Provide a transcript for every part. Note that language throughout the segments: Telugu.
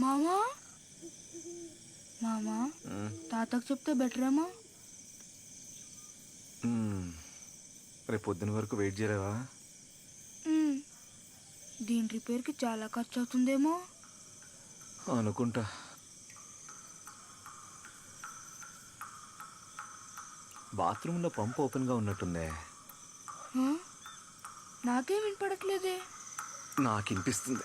మామా మామా తాతకు చెప్తే బెటర్ ఏమో. రేపు పొద్దున వరకు వెయిట్ చేయలేవా. దీని రిపేర్కి చాలా ఖర్చు అవుతుందేమో అనుకుంటా. బాత్రూంలో పంప్ ఓపెన్గా ఉన్నట్టుందే? నాకేం వినపడట్లేదే. నాకు వినిపిస్తుంది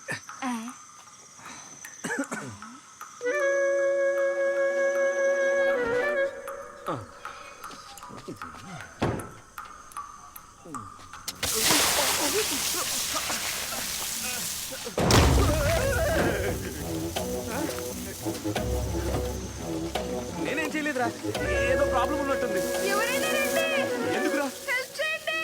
చేయలేదురా ఏదో ప్రాబ్లం ఉన్నట్టుంది. ఎవరైనా రండి. ఎందుకురా? హెల్ప్ చేయండి.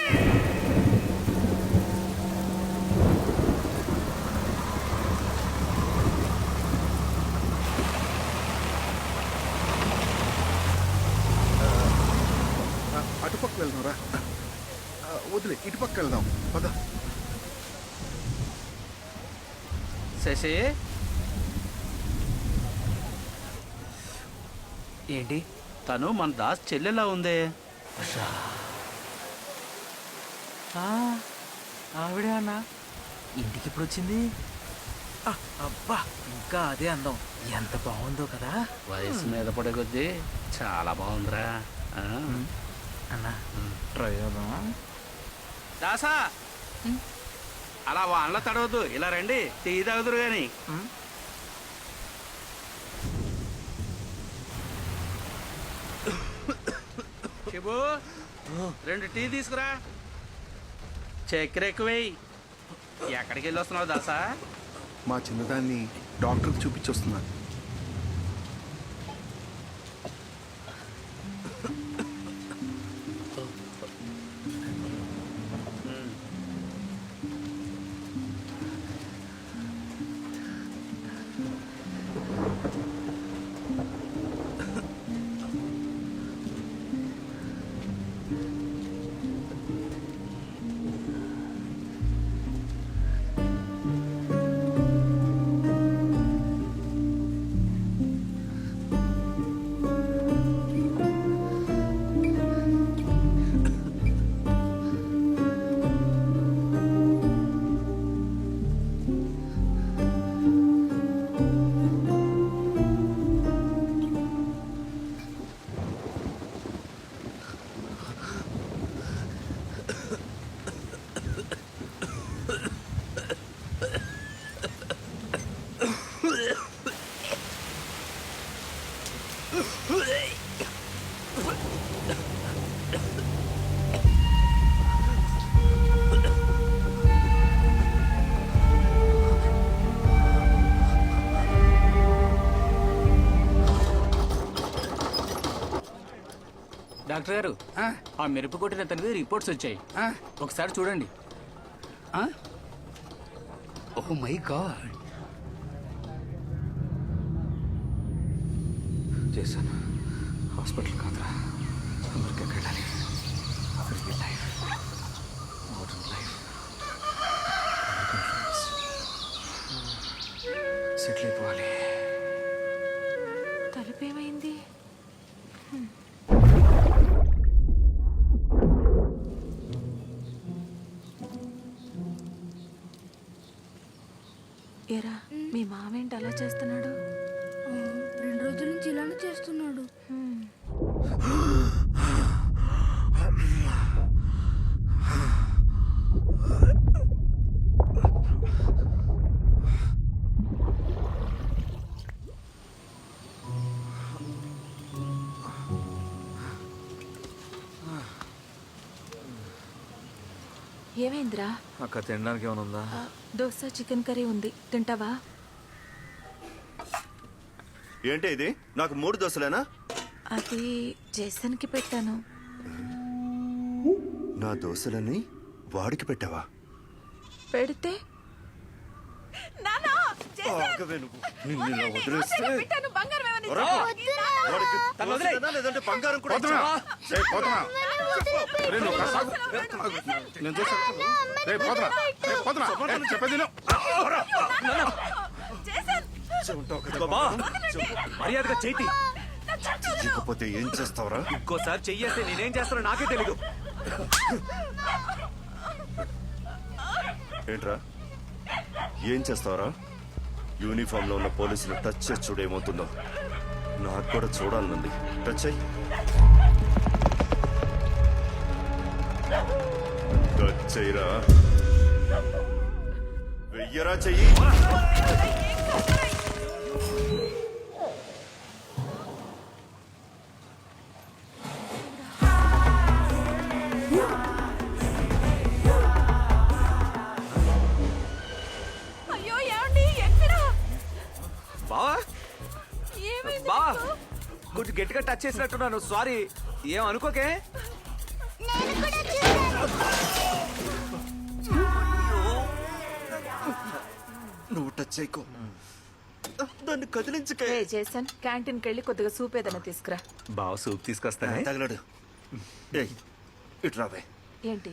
ఆ, అటుపక్క వెళ్దాం రా వదిలే ఇటుపక్క వెళ్దాం. పద. శశి ఏంటి? తను మన దాస్ చెల్లెలా ఉందే? ఆ, ఆవిడే అన్న. ఇంటికి ఇప్పుడు వచ్చింది? అబ్బా ఇంకా అదే అందం. ఎంత బాగుందో కదా. వయసు మీద పడే కొద్దీ చాలా బాగుందిరా? అన్న ట్రై చేద్దామా దాసా! అలా వానలో తడవద్దు. ఇలా రండి. టీ తాగుదురు గాని. బాబు. రెండు టీ తీసుకురా. చక్కెర ఎక్కువేయి ఎక్కడికి వెళ్ళి వస్తున్నావు దాసా? మా చిన్నదాన్ని డాక్టర్కి చూపించొస్తున్నాను డాక్టర్ గారు ఆ? మెరుపు కొట్టిన అతనికి రిపోర్ట్స్ వచ్చాయి. ఒకసారి చూడండి. Oh my god. చేశాను. హాస్పిటల్ కాదురా. అమెరికాకి వెళ్ళాలి. American life modern life. Settle అయిపోవాలి. తలుపేమైంది? ఎరా మీ మావేంటి అలా చేస్తున్నాడు? రోజుల నుంచి ఇలానే చేస్తున్నాడు. ఏమైందిరా? అక్క తినడానికి ఏమైనా ఉందా? దోశ చికెన్ కర్రీ ఉంది. తింటావా? ఏంటి ఇది? నాకు మూడు దోశలేనా? అది జేసన్కి పెట్టాను. నా దోశలని వాడికి పెట్టావా? పెడితే? నానా ఆగవే నువ్వు. నిన్ను ఇలా వదిలేస్తే బంగారం ఏమని రా. వాడికి దోసలేనా లేదంటే బంగారం కూడా పోతున్నా ఇచ్చావా? రే పోతున్నా. రే నువ్వు కాస్త ఆగు. ఆగు. నేను చూస్తాను రే పోతున్నా. రే పోతున్నా. ఏ, చెప్పేది విను. మర్యాదగా చేతి ఇకపోతే ఏం చేస్తావురా? ఇంకోసారి చెయ్యేస్తే నేనేం చేస్తానో నాకే తెలీదు. ఏంట్రా? ఏం చేస్తావురా? యూనిఫామ్లో ఉన్న పోలీసులు టచ్ చేసి చూడేమవుతుందో నాకు కూడా చూడాలనుంది. టచ్ అయ్యి టచ్ చెయ్యరా. వెయ్యరా చెయ్యి. కొంచెం గట్టిగా టచ్ చేసినట్టున్నాను. సారీ ఏం అనుకోకే? నువ్వు టచ్ చేయకు. దాన్ని కదిలించకే. జేసన్ క్యాంటీన్కి వెళ్ళి కొద్దిగా సూప్ ఏదైనా తీసుకురా. బావ సూప్ తీసుకొస్తానే? తగలడు. ఇటు రావే. ఏంటి?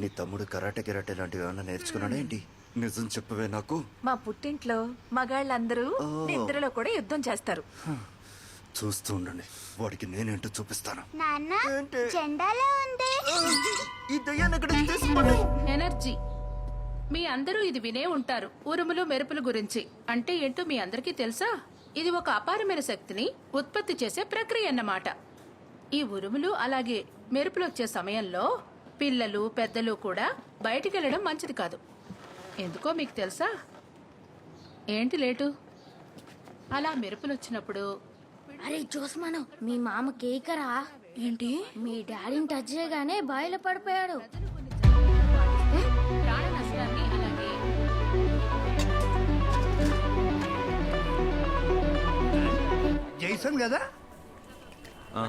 నీ తమ్ముడు కరాటే గిరాటే లాంటివి ఏమన్నా నేర్చుకున్నాడా ఏంటి? నిజం చెప్పవే నాకు. మా పుట్టింట్లో మగాళ్ళందరూ. నిద్రలో కూడా యుద్ధం చేస్తారు. చూస్తూ ఉండండి. వాడికి నేనేంటో చూపిస్తాను. నాన్న ఏంటి? జెండాలో ఉంది. ఈ దయ్యాన్ని ఎక్కడ తీసుకోండి? ఎనర్జీ. మీ అందరూ ఇది వినే ఉంటారు ఉరుములు మెరుపుల గురించి. అంటే ఏంటో మీ అందరికీ తెలుసా? ఇది ఒక అపారమైన శక్తిని ఉత్పత్తి చేసే ప్రక్రియ అన్నమాట. ఈ ఉరుములు అలాగే మెరుపులు వచ్చే సమయంలో పిల్లలు పెద్దలు కూడా బయటికి వెళ్ళడం మంచిది కాదు. ఎందుకో మీకు తెలుసా? ఏంటి లేటు? అలా మెరుపులు వచ్చినప్పుడు అరే చూసమాను మీ మామ కేకరా? ఏంటి? మీ డాడీని టచ్ చేయగానే బాయిలో పడిపోయాడు. ప్రాణ నష్టాన్ని అలాగే జైసన్ కదా? ఆ,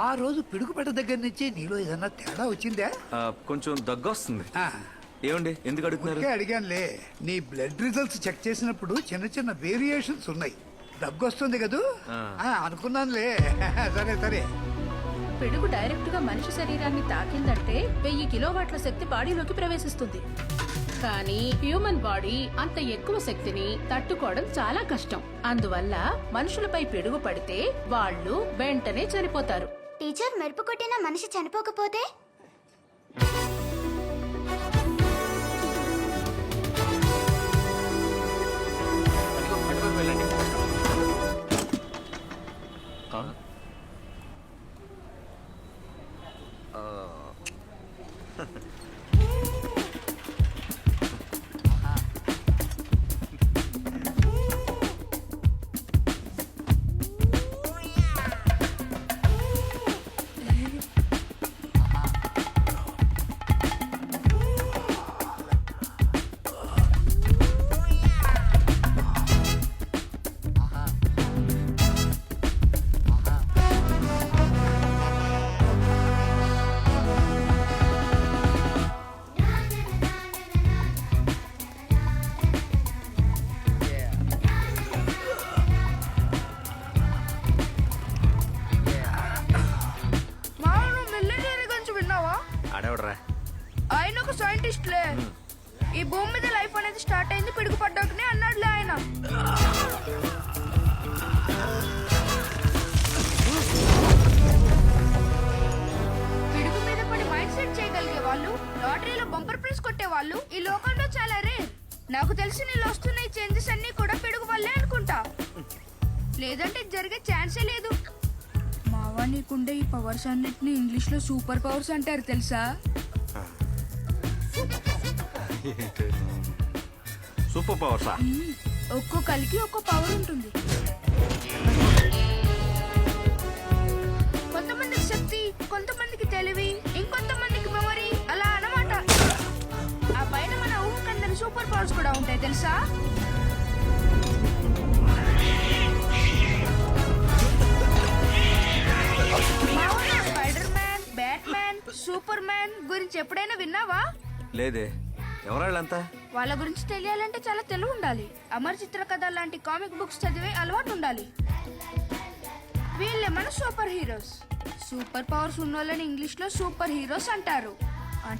ఆ రోజు పిడుగుపడ్డ దగ్గర నుంచి నీలో ఏదన్నా తేడా వచ్చిందా? కొంచెం దగ్గు వస్తుంది. ఆ, ఏమండి ఎందుకు అడుగుతున్నారు? అడిగానులే. నీ బ్లడ్ రిజల్ట్స్ చెక్ చేసినప్పుడు చిన్న చిన్న వేరియేషన్స్ ఉన్నాయి. దగ్గు వస్తుంది కదూ? ఆ. అనుకున్నానులే. సరే సరే. పిడుగు డైరెక్ట్గా మనిషి శరీరాన్ని తాకిందంటే వెయ్యి కిలోవాట్ల శక్తి బాడీలోకి ప్రవేశిస్తుంది. కానీ హ్యూమన్ బాడీ అంత ఎక్కువ శక్తిని తట్టుకోవడం చాలా కష్టం. అందువల్ల మనుషులపై పిడుగు పడితే వాళ్ళు వెంటనే చనిపోతారు. టీచర్ మెరుపు కొట్టిన మనిషి చనిపోకపోతే? ఆ? మామ ఆడేవడరా ఆయన ఒక సైంటిస్ట్లే. ఈ భూమి మీద లైఫ్ అనేది స్టార్ట్ అయింది పిడుగు పడ్డాకనే అన్నాడులే ఆయన. పిడుగు మీద పడి మైండ్ సెట్ చేయగలిగే వాళ్ళు లాటరీలో బంపర్ ప్రైజ్ కొట్టే వాళ్ళు ఈ లోకంలో చాలా రే నాకు తెలిసి నీళ్ళు వస్తున్న ఈ చేంజెస్ అన్ని కూడా పిడుగు వల్లే అనుకుంటా. లేదంటే జరిగే ఛాన్సే లేదు. మావా నీకుండే ఈ పవర్స్ అన్నిటిని ఇంగ్లీష్లో సూపర్ పవర్స్ అంటారు తెలుసా? సూపర్ పవర్సా? ఒక్కో కలికి ఒక్కో పవర్ ఉంటుంది. కొంతమందికి శక్తి కొంతమందికి తెలివి ఇంకొంతమందికి మెమరీ అలా అన్నమాట. ఆ పైన మన ఊహకందని సూపర్ పవర్స్ కూడా ఉంటాయి తెలుసా? సూపర్ మ్యాన్ గురించి ఎప్పుడైనా విన్నావా? లేదే. ఎవరాళ్ళంతా? వాళ్ళ గురించి తెలియాలంటే చాలా తెలివి ఉండాలి అమర్ చిత్ర కథ లాంటి కామిక్ బుక్స్ చదివే అలవాటు ఉండాలి వీళ్ళే మన సూపర్ హీరోస్ సూపర్ పవర్స్ ఉన్న వాళ్ళని ఇంగ్లీష్లో సూపర్ హీరోస్ అంటారు.